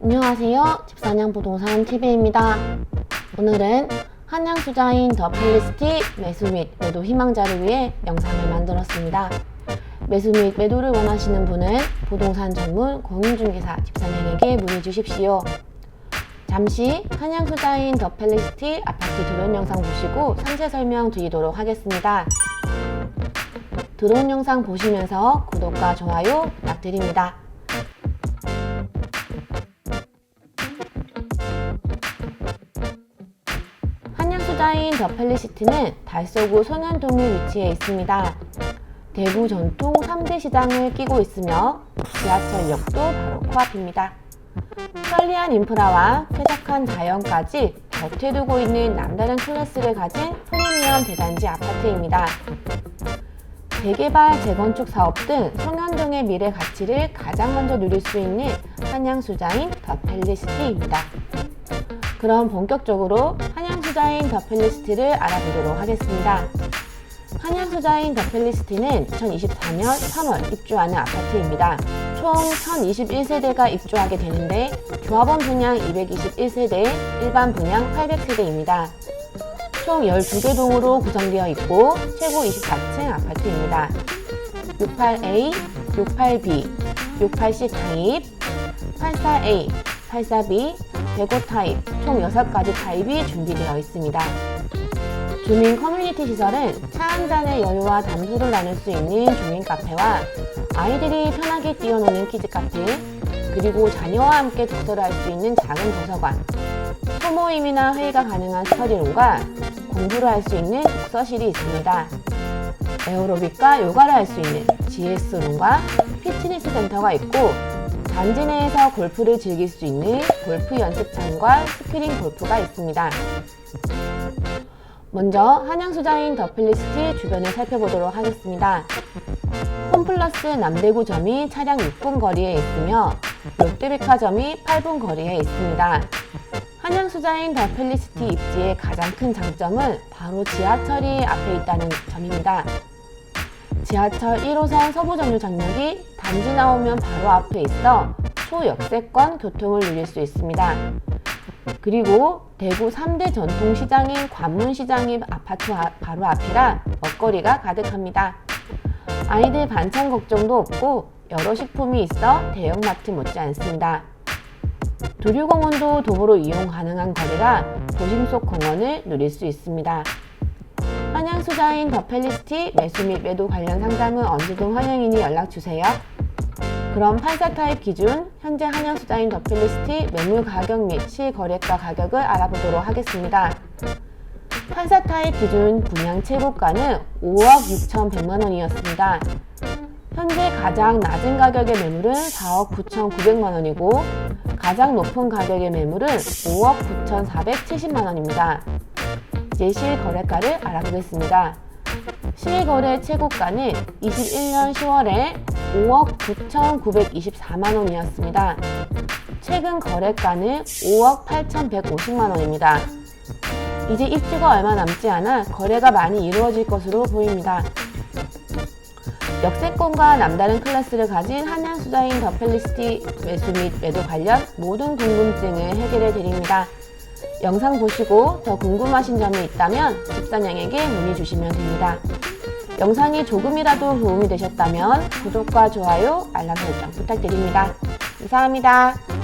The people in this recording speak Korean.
안녕하세요. 집사냥 부동산 TV입니다. 오늘은 한양 투자인 더 펠리스티 매수 및 매도 희망자를 위해 영상을 만들었습니다. 매수 및 매도를 원하시는 분은 부동산 전문 공인중개사 집사냥에게 문의 주십시오. 잠시 한양 투자인 더 펠리스티 아파트 드론 영상 보시고 상세 설명 드리도록 하겠습니다. 드론 영상 보시면서 구독과 좋아요 부탁드립니다. 한양수자인 더 펠리시티는 달서구 송현동에 위치해 있습니다. 대구 전통 3대 시장을 끼고 있으며 지하철역도 바로 코앞입니다. 편리한 인프라와 쾌적한 자연까지 곁에 두고 있는 남다른 클래스를 가진 프리미엄 대단지 아파트입니다. 재개발, 재건축 사업 등 송현동의 미래 가치를 가장 먼저 누릴 수 있는 한양수자인 더 펠리시티입니다. 그럼 본격적으로 한양수자인 더 펠리시티를 알아보도록 하겠습니다. 한양수자인 더 펠리시티는 2024년 3월 입주하는 아파트입니다. 총 1021세대가 입주하게 되는데 조합원 분양 221세대, 일반 분양 800세대입니다. 총 12개 동으로 구성되어 있고 최고 24층 아파트입니다. 68A, 68B, 68C 타입, 84A, 84B, 105 타입, 총 6가지 타입이 준비되어 있습니다. 주민 커뮤니티 시설은 차 한 잔의 여유와 담소를 나눌 수 있는 주민 카페와 아이들이 편하게 뛰어노는 키즈 카페, 그리고 자녀와 함께 독서를 할 수 있는 작은 도서관, 소모임이나 회의가 가능한 스터디룸과 공부를 할 수 있는 독서실이 있습니다. 에어로빅과 요가를 할 수 있는 GS룸과 피트니스 센터가 있고 단지 내에서 골프를 즐길 수 있는 골프 연습장과 스크린 골프가 있습니다. 먼저 한양수자인 더 필리시티 주변을 살펴보도록 하겠습니다. 홈플러스 남대구점이 차량 6분 거리에 있으며 롯데백화점이 8분 거리에 있습니다. 한양수자인 더 펠리시티 입지의 가장 큰 장점은 바로 지하철이 앞에 있다는 점입니다. 지하철 1호선 서부전류 전역이 단지 나오면 바로 앞에 있어 초역세권 교통을 누릴 수 있습니다. 그리고 대구 3대 전통시장인 관문시장이 아파트 아- 바로 앞이라 먹거리가 가득합니다. 아이들 반찬 걱정도 없고 여러 식품이 있어 대형마트 못지 않습니다. 두류공원도 도보로 이용 가능한 거리라 도심 속 공원을 누릴 수 있습니다. 한양수자인 더 펠리스티 매수 및 매도 관련 상담은 언제든 환영이니 연락주세요. 그럼 판사 타입 기준 현재 한양수자인 더 펠리스티 매물 가격 및 실거래가 가격을 알아보도록 하겠습니다. 판사 타입 기준 분양 최고가는 5억 6,100만 원이었습니다. 현재 가장 낮은 가격의 매물은 4억 9,900만 원이고 가장 높은 가격의 매물은 5억 9,470만 원입니다. 이제 실거래가를 알아보겠습니다. 실거래 최고가는 21년 10월에 5억 9,924만 원이었습니다. 최근 거래가는 5억 8,150만 원입니다. 이제 입주가 얼마 남지 않아 거래가 많이 이루어질 것으로 보입니다. 역세권과 남다른 클래스를 가진 한양수자인 더 펠리시티 매수 및 매도 관련 모든 궁금증을 해결해 드립니다. 영상 보시고 더 궁금하신 점이 있다면 집사냥에게 문의 주시면 됩니다. 영상이 조금이라도 도움이 되셨다면 구독과 좋아요, 알람 설정 부탁드립니다. 감사합니다.